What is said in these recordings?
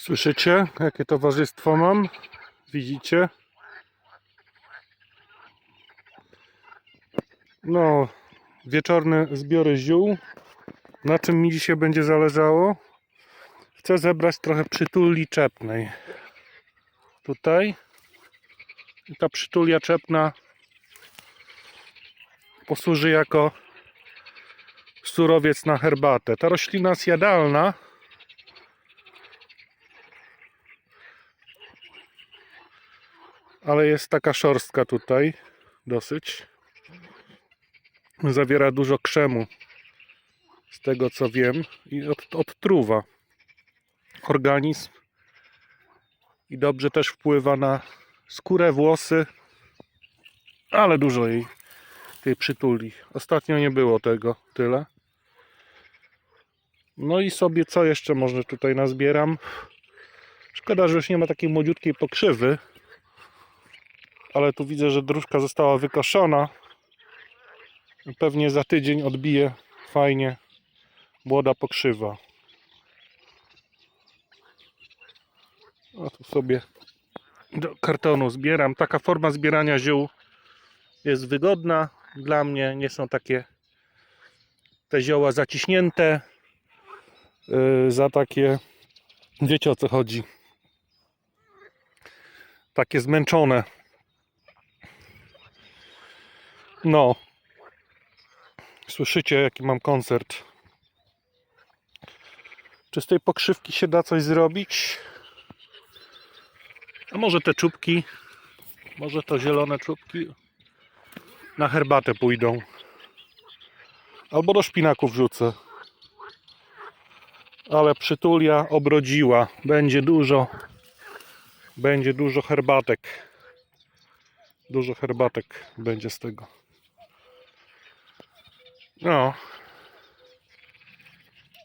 Słyszycie, jakie towarzystwo mam? Widzicie? No, wieczorne zbiory ziół. Na czym mi dzisiaj będzie zależało? Chcę zebrać trochę przytuli czepnej. Tutaj. I ta przytulia czepna posłuży jako surowiec na herbatę. Ta roślina jest jadalna. Ale jest taka szorstka tutaj dosyć. Zawiera dużo krzemu z tego co wiem i od, odtruwa organizm i dobrze też wpływa na skórę, włosy, ale dużo jej tej przytuli. Ostatnio nie było tego tyle. No i sobie co jeszcze może tutaj nazbieram. Szkoda, że już nie ma takiej młodziutkiej pokrzywy ale tu widzę, że dróżka została wykoszona. Pewnie za tydzień odbije fajnie młoda pokrzywa. A tu sobie do kartonu zbieram. Taka forma zbierania ziół jest wygodna dla mnie. Nie są takie te zioła zaciśnięte yy, za takie wiecie o co chodzi takie zmęczone No. Słyszycie, jaki mam koncert. Czy z tej pokrzywki się da coś zrobić? A może te czubki, może to zielone czubki na herbatę pójdą. Albo do szpinaków wrzucę. Ale przytulia obrodziła. Będzie dużo. Będzie dużo herbatek. Dużo herbatek będzie z tego. No.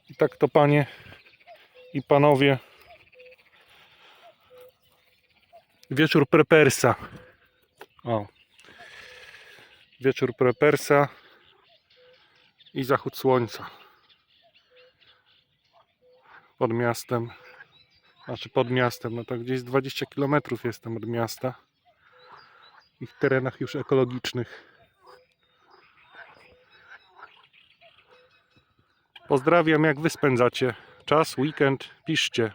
I tak to panie i panowie. Wieczór prepersa. O. Wieczór prepersa i zachód słońca. Pod miastem. Znaczy pod miastem, no to gdzieś z 20 km jestem od miasta. I w terenach już ekologicznych. Pozdrawiam, jak wy spędzacie czas, weekend, piszcie.